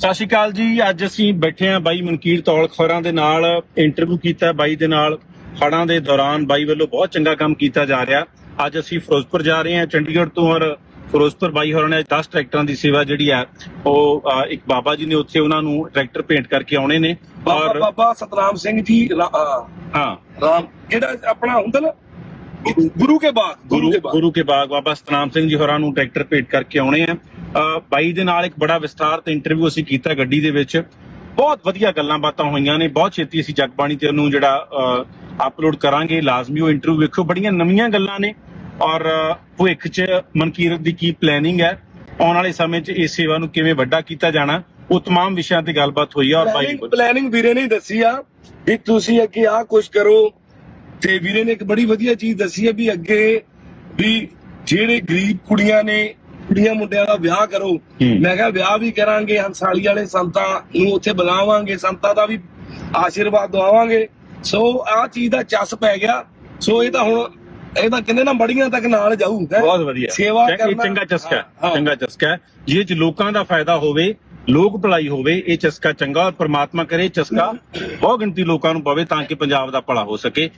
ਸਤਿ ਸ਼੍ਰੀ ਅਕਾਲ ਜੀ ਅੱਜ ਅਸੀਂ ਬੈਠੇ ਹਾਂ ਬਾਈ ਮਨਕੀਰ ਤੌਲ ਖਬਰਾਂ ਦੇ ਨਾਲ ਇੰਟਰਵਿਊ ਕੀਤਾ ਬਾਈ ਦੇ ਨਾਲ ਹੜਾਂ ਦੇ ਦੌਰਾਨ ਬਾਈ ਵੱਲੋਂ ਬਹੁਤ ਚੰਗਾ ਕੰਮ ਕੀਤਾ ਜਾ ਰਿਹਾ। ਅੱਜ ਅਸੀਂ ਫਿਰੋਜ਼ਪੁਰ ਜਾ ਰਹੇ ਹਾਂ ਚੰਡੀਗੜ੍ਹ ਤੋਂ ਔਰ ਫਿਰੋਜ਼ਪੁਰ ਬਾਈ ਹੋਰਾਂ ਨੇ 10 ਟਰੈਕਟਰਾਂ ਦੀ ਸੇਵਾ ਜਿਹੜੀ ਹੈ ਉਹ ਇੱਕ ਬਾਬਾ ਜੀ ਨੇ ਉੱਥੇ ਉਹਨਾਂ ਨੂੰ ਟਰੈਕਟਰ ਭੇਂਟ ਕਰਕੇ ਆਉਣੇ ਨੇ ਔਰ ਬਾਬਾ ਸਤਨਾਮ ਸਿੰਘ ਜੀ ਹਾਂ। ਰਾਮ ਜਿਹੜਾ ਆਪਣਾ ਹੁੰਦਾ ਨਾ? ਗੁਰੂ ਕੇ ਬਾਗ। ਗੁਰੂ ਕੇ ਬਾਗ ਬਾਬਾ ਸਤਨਾਮ ਸਿੰਘ ਜੀ ਹੋਰਾਂ ਨੂੰ ਟਰੈਕਟਰ ਭੇਟ ਕਰਕੇ ਆਉਣੇ ਆ। ਬਾਈ ਦੇ ਨਾਲ ਇੱਕ ਬੜਾ ਵਿਸਤਾਰ ਤੇ ਇੰਟਰਵਿਊ ਅਸੀਂ ਕੀਤਾ ਗੱਡੀ ਦੇ ਵਿੱਚ ਬਹੁਤ ਵਧੀਆ ਗੱਲਾਂ ਬਾਤਾਂ ਹੋਈਆਂ ਨੇ ਬਹੁਤ ਛੇਤੀ ਅਸੀਂ ਜਗਬਾਣੀ ਤੇ ਉਹਨੂੰ ਜਿਹੜਾ ਅਪਲੋਡ ਕਰਾਂਗੇ ਲਾਜ਼ਮੀ ਉਹ ਇੰਟਰਵਿਊ ਵੇਖੋ ਬੜੀਆਂ ਨਵੀਆਂ ਗੱਲਾਂ ਨੇ ਔਰ ਅ, ਭਵਿੱਖ 'ਚ ਮਨਕੀਰਤ ਦੀ ਕੀ ਪਲੈਨਿੰਗ ਹੈ ਆਉਣ ਵਾਲੇ ਸਮੇਂ 'ਚ ਇਸ ਸੇਵਾ ਨੂੰ ਕਿਵੇਂ ਵੱਡਾ ਕੀਤਾ ਜਾਣਾ ਉਹ तमाम ਵਿਸ਼ਿਆਂ ਤੇ ਗੱਲਬਾਤ ਹੋਈ ਆ ਔਰ ਬਾਈ ਪਲੈਨਿੰਗ ਪਲੈਨਿੰਗ ਵੀਰੇ ਨੇ ਹੀ ਦੱਸੀ ਆ ਵੀ ਤੁਸੀਂ ਅੱਗੇ ਆਹ ਕੁਝ ਕਰੋ ਤੇ ਵੀਰੇ ਨੇ ਇੱਕ ਬੜੀ ਵਧੀਆ ਚੀਜ਼ ਦੱਸੀ ਹੈ ਵੀ ਅੱਗੇ ਵੀ ਜਿਹੜੇ ਗਰੀਬ ਕੁੜੀਆਂ ਨੇ ਕੁੜੀਆਂ ਮੁੰਡਿਆਂ ਦਾ ਵਿਆਹ ਕਰੋ। ਮੈਂ ਕਿਹਾ ਵਿਆਹ ਵੀ ਕਰਾਂਗੇ ਹੰਸਾਲੀ ਵਾਲੇ ਸੰਤਾਂ ਨੂੰ ਉੱਥੇ ਬੁਲਾਵਾਂਗੇ ਸੰਤਾਂ ਦਾ ਵੀ ਆਸ਼ੀਰਵਾਦ ਦਵਾਵਾਂਗੇ ਸੋ ਆਹ ਚੀਜ਼ ਦਾ ਚੱਸ ਪੈ ਗਿਆ ਸੋ ਇਹ ਤਾਂ ਹੁਣ ਇਹ ਤਾਂ ਕਹਿੰਦੇ ਨਾ ਬੜੀਆਂ ਤੱਕ ਨਾਲ ਜਾਊ। ਬਹੁਤ ਵਧੀਆ ਸੇਵਾ ਕਰਨਾ ਚੰਗਾ ਚਸਕਾ। ਚੰਗਾ ਚਸਕਾ। ਜਿਹਦੇ ਚ ਲੋਕਾਂ ਦਾ ਫਾਇਦਾ ਹੋਵੇ ਲੋਕ ਭਲਾਈ ਹੋਵੇ ਇਹ ਚਸਕਾ ਚੰਗਾ ਔਰ ਪ੍ਰਮਾਤਮਾ ਕਰੇ ਚਸਕਾ ਬਹੁਤ ਗਿਣਤੀ ਲੋਕਾਂ ਨੂੰ ਪਵੇ ਤਾਂ ਕਿ ਪੰਜਾਬ ਦਾ ਭਲਾ ਹੋ ਸਕੇ